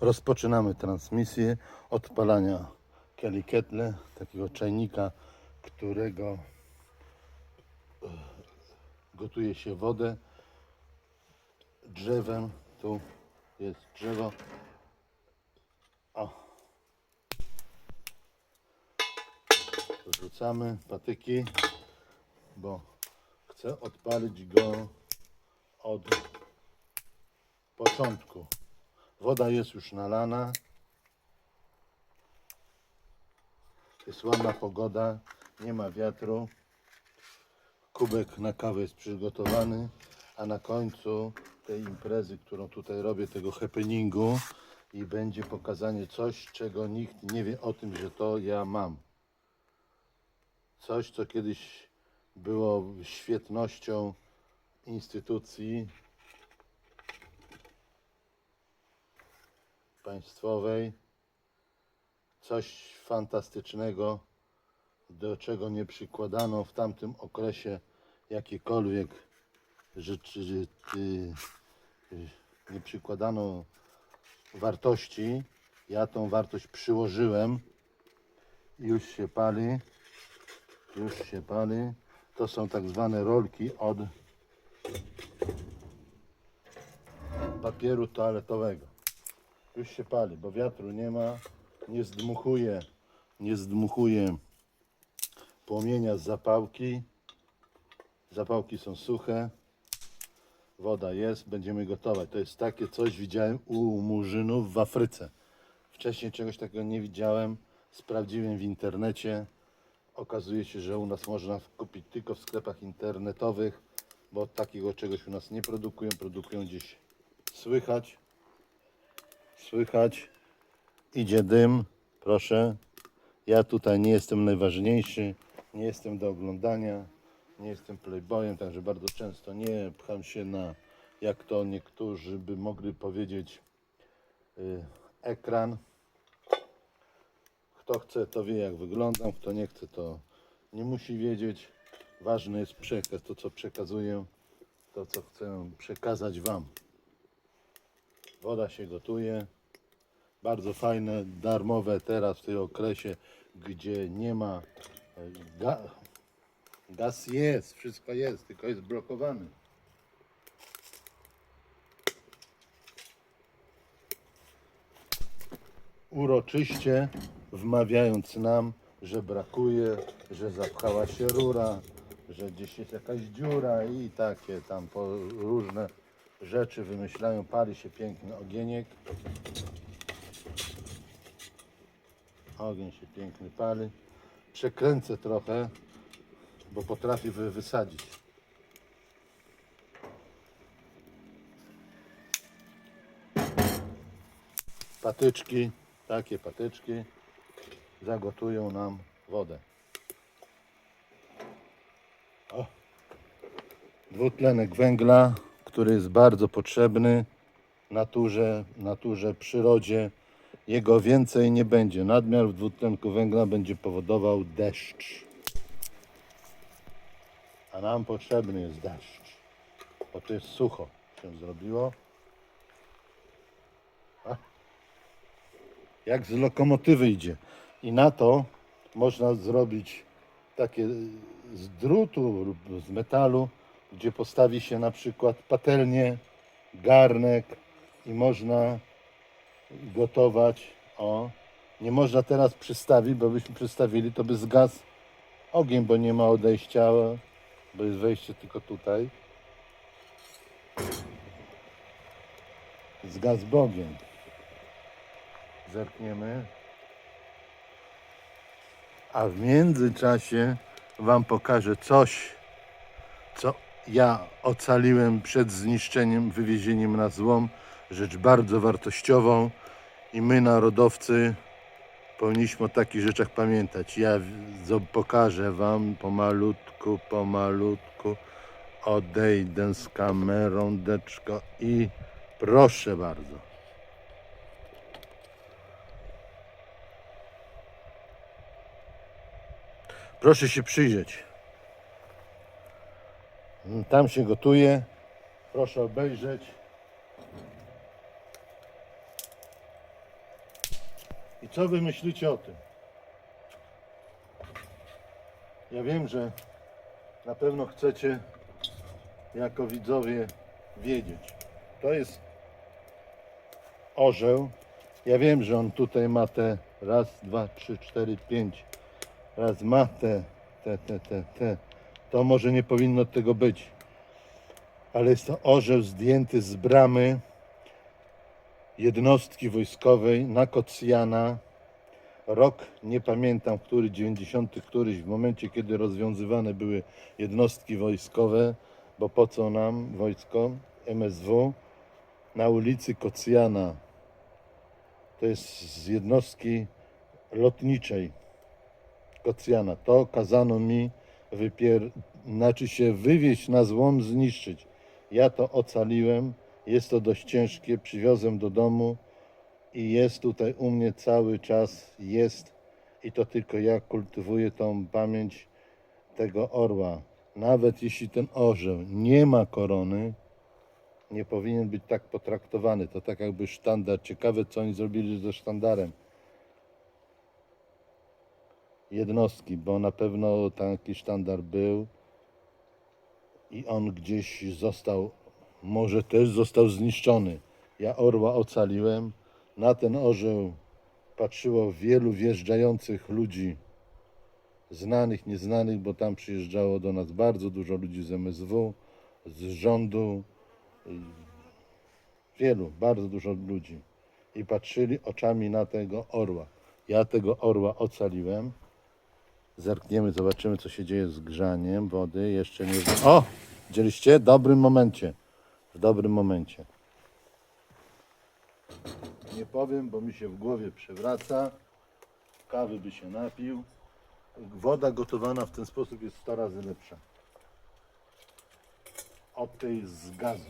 Rozpoczynamy transmisję odpalania Kelly Kettle, takiego czajnika, którego e, gotuje się wodę drzewem. Tu jest drzewo. O. Wrzucamy patyki, bo chcę odpalić go od początku. Woda jest już nalana. Jest ładna pogoda, nie ma wiatru. Kubek na kawę jest przygotowany, a na końcu tej imprezy, którą tutaj robię, tego happeningu i będzie pokazanie coś, czego nikt nie wie o tym, że to ja mam. Coś, co kiedyś było świetnością instytucji państwowej. Coś fantastycznego, do czego nie przykładano w tamtym okresie jakiekolwiek rzeczy, nie przykładano wartości. Ja tą wartość przyłożyłem. Już się pali. Już się pali. To są tak zwane rolki od papieru toaletowego. Już się pali, bo wiatru nie ma, nie zdmuchuje, nie zdmuchuje płomienia z zapałki. Zapałki są suche, woda jest, będziemy gotować. To jest takie coś, widziałem u murzynów w Afryce. Wcześniej czegoś takiego nie widziałem, sprawdziłem w internecie. Okazuje się, że u nas można kupić tylko w sklepach internetowych, bo takiego czegoś u nas nie produkują, produkują gdzieś słychać. Słychać. Idzie dym, proszę. Ja tutaj nie jestem najważniejszy, nie jestem do oglądania, nie jestem playboyem, także bardzo często nie pcham się na, jak to niektórzy by mogli powiedzieć, y, ekran. Kto chce, to wie jak wyglądam, kto nie chce, to nie musi wiedzieć. Ważny jest przekaz, to co przekazuję, to co chcę przekazać Wam. Woda się gotuje. Bardzo fajne, darmowe teraz w tym okresie, gdzie nie ma e, ga, gaz jest, wszystko jest, tylko jest blokowany. Uroczyście wmawiając nam, że brakuje, że zapchała się rura, że gdzieś jest jakaś dziura i takie tam różne rzeczy wymyślają. Pali się piękny ogieniek. Ogień się piękny pali. Przekręcę trochę, bo potrafi wy wysadzić. Patyczki, takie patyczki zagotują nam wodę. O. Dwutlenek węgla, który jest bardzo potrzebny naturze, naturze, przyrodzie. Jego więcej nie będzie. Nadmiar dwutlenku węgla będzie powodował deszcz. A nam potrzebny jest deszcz. Bo to jest sucho się zrobiło. A? Jak z lokomotywy idzie. I na to można zrobić takie z drutu lub z metalu, gdzie postawi się na przykład patelnię, garnek i można gotować. O, nie można teraz przystawić, bo byśmy przystawili, to by zgasł ogień, bo nie ma odejścia, bo jest wejście tylko tutaj. Zgasł ogień. Zerkniemy. A w międzyczasie Wam pokażę coś, co ja ocaliłem przed zniszczeniem, wywiezieniem na złom. Rzecz bardzo wartościową i my, narodowcy, powinniśmy o takich rzeczach pamiętać. Ja pokażę Wam pomalutku, pomalutku. Odejdę z kamerą, deczko i proszę bardzo. Proszę się przyjrzeć. Mm, Tam się gotuje. Proszę obejrzeć. I co wy myślicie o tym? Ja wiem, że na pewno chcecie jako widzowie wiedzieć. To jest orzeł. Ja wiem, że on tutaj ma te raz, dwa, trzy, cztery, pięć. Raz ma te, te, te, te, te. To może nie powinno tego być. Ale jest to orzeł zdjęty z bramy jednostki wojskowej na Kocjana. Rok, nie pamiętam, który, 90, któryś, w momencie, kiedy rozwiązywane były jednostki wojskowe, bo po co nam wojsko, MSW, na ulicy Kocjana. To jest z jednostki lotniczej Kocjana. To kazano mi wypier... znaczy się wywieźć na złom, zniszczyć. Ja to ocaliłem. Jest to dość ciężkie. Przywiozłem do domu i jest tutaj u mnie cały czas. Jest i to tylko ja kultywuję tą pamięć tego orła. Nawet jeśli ten orzeł nie ma korony, nie powinien być tak potraktowany. To tak jakby sztandar. Ciekawe, co oni zrobili ze sztandarem jednostki, bo na pewno taki sztandar był i on gdzieś został, może też został zniszczony. Ja orła ocaliłem. Na ten orzeł patrzyło wielu wjeżdżających ludzi, znanych, nieznanych, bo tam przyjeżdżało do nas bardzo dużo ludzi z MSW, z rządu, wielu, bardzo dużo ludzi. I patrzyli oczami na tego orła. Ja tego orła ocaliłem. Zerkniemy, zobaczymy, co się dzieje z grzaniem wody. Jeszcze nie. O! Widzieliście? W dobrym momencie. W dobrym momencie. Nie powiem, bo mi się w głowie przewraca. Kawy by się napił. Woda gotowana w ten sposób jest 100 razy lepsza. Od tej z gazu.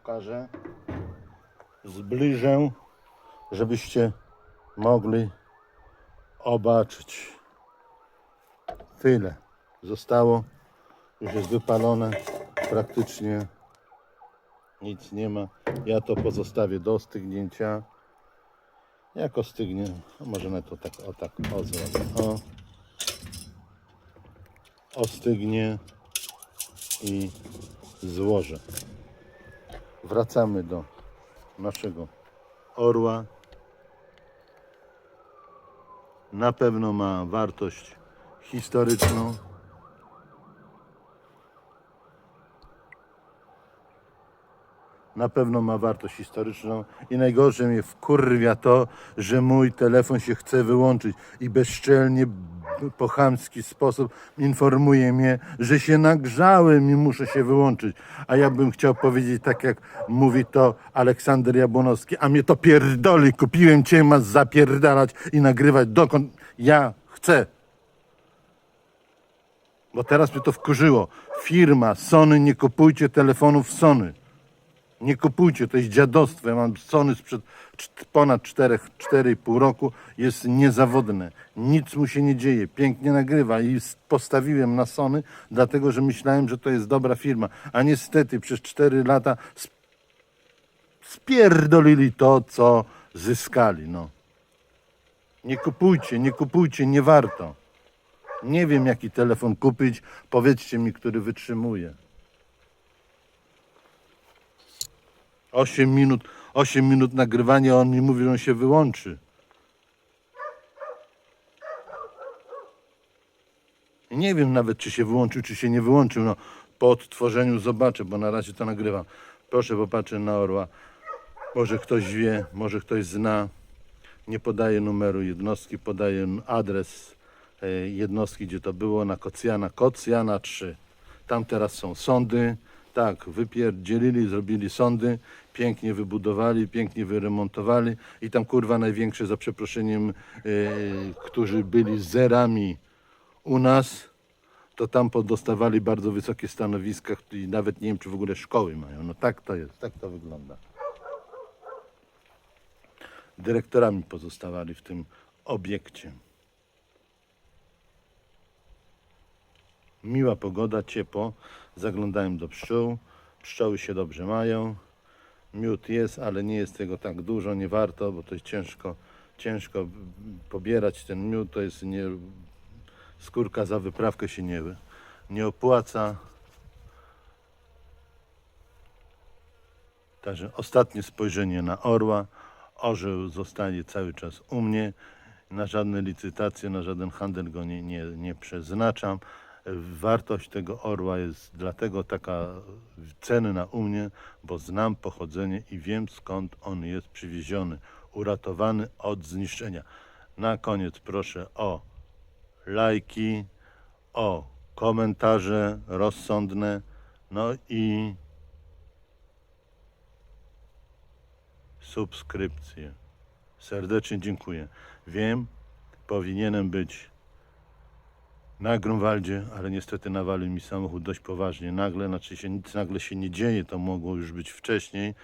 Pokażę, zbliżę, żebyście mogli obaczyć. Tyle zostało, już jest wypalone, praktycznie nic nie ma. Ja to pozostawię do stygnięcia. Jak ostygnie, a może na to tak, o tak, o zrobię. O. Ostygnie i złożę wracamy do naszego orła. Na pewno ma wartość historyczną. Na pewno ma wartość historyczną i najgorsze mnie wkurwia to, że mój telefon się chce wyłączyć i bezczelnie po chamski sposób informuje mnie, że się nagrzałem i muszę się wyłączyć. A ja bym chciał powiedzieć tak jak mówi to Aleksander Jabłonowski, a mnie to pierdoli, kupiłem cię, masz zapierdalać i nagrywać dokąd ja chcę. Bo teraz mnie to wkurzyło. Firma Sony, nie kupujcie telefonów Sony. Nie kupujcie, to jest dziadostwo. Ja mam Sony sprzed ponad 4, 4,5 roku. Jest niezawodne. Nic mu się nie dzieje. Pięknie nagrywa i postawiłem na Sony, dlatego że myślałem, że to jest dobra firma. A niestety przez 4 lata sp- spierdolili to, co zyskali. No. Nie kupujcie, nie kupujcie, nie warto. Nie wiem, jaki telefon kupić. Powiedzcie mi, który wytrzymuje. 8 minut, 8 minut nagrywania, on mi mówi, że on się wyłączy. Nie wiem nawet, czy się wyłączył, czy się nie wyłączył. No, po odtworzeniu zobaczę, bo na razie to nagrywam. Proszę popatrzę na orła. Może ktoś wie, może ktoś zna. Nie podaję numeru jednostki, podaję adres e, jednostki, gdzie to było, na Kocjana. Kocjana 3. Tam teraz są sądy. Tak, wypierdzielili, zrobili sądy, pięknie wybudowali, pięknie wyremontowali i tam kurwa największe za przeproszeniem, e, którzy byli zerami u nas, to tam podostawali bardzo wysokie stanowiska i nawet nie wiem, czy w ogóle szkoły mają. No tak to jest, tak to wygląda. Dyrektorami pozostawali w tym obiekcie. Miła pogoda, ciepło. Zaglądałem do pszczół. Pszczoły się dobrze mają. Miód jest, ale nie jest tego tak dużo, nie warto, bo to jest ciężko, ciężko pobierać ten miód. To jest nie, skórka za wyprawkę się nie, nie opłaca. Także ostatnie spojrzenie na orła. Orzeł zostanie cały czas u mnie. Na żadne licytacje, na żaden handel go nie, nie, nie przeznaczam. Wartość tego orła jest dlatego taka cenna u mnie, bo znam pochodzenie i wiem skąd on jest przywieziony, uratowany od zniszczenia. Na koniec proszę o lajki, o komentarze rozsądne, no i subskrypcje. Serdecznie dziękuję. Wiem, powinienem być na Grunwaldzie, ale niestety nawalił mi samochód dość poważnie. Nagle, znaczy się nic nagle się nie dzieje, to mogło już być wcześniej,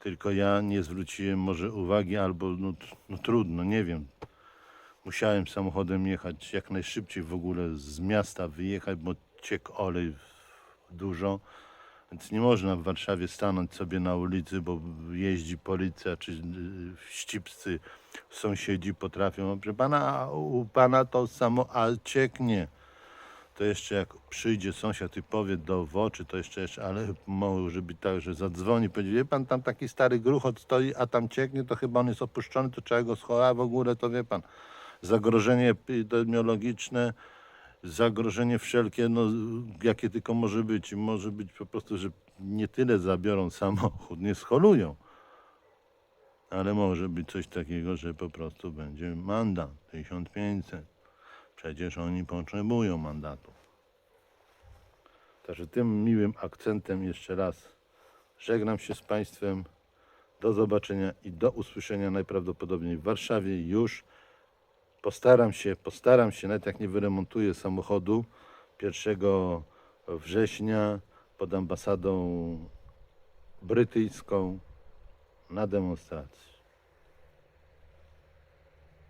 tylko ja nie zwróciłem może uwagi albo no, no trudno, nie wiem. Musiałem samochodem jechać jak najszybciej w ogóle z miasta wyjechać, bo ciekł olej dużo. Więc nie można w Warszawie stanąć sobie na ulicy, bo jeździ policja czy y, ścipscy sąsiedzi potrafią. Proszę pana, u pana to samo, a cieknie. To jeszcze jak przyjdzie sąsiad i powie do w oczy, to jeszcze, jeszcze ale może być tak, że zadzwoni, powie, wie pan, tam taki stary gruchot stoi, a tam cieknie, to chyba on jest opuszczony, to trzeba go schować w ogóle, to wie pan. Zagrożenie epidemiologiczne, zagrożenie wszelkie, no, jakie tylko może być. Może być po prostu, że nie tyle zabiorą samochód, nie scholują, ale może być coś takiego, że po prostu będzie mandat 1500. Przecież oni potrzebują mandatu. Także tym miłym akcentem jeszcze raz żegnam się z Państwem. Do zobaczenia i do usłyszenia najprawdopodobniej w Warszawie już. Postaram się, postaram się, nawet jak nie wyremontuję samochodu 1 września pod ambasadą brytyjską na demonstracji.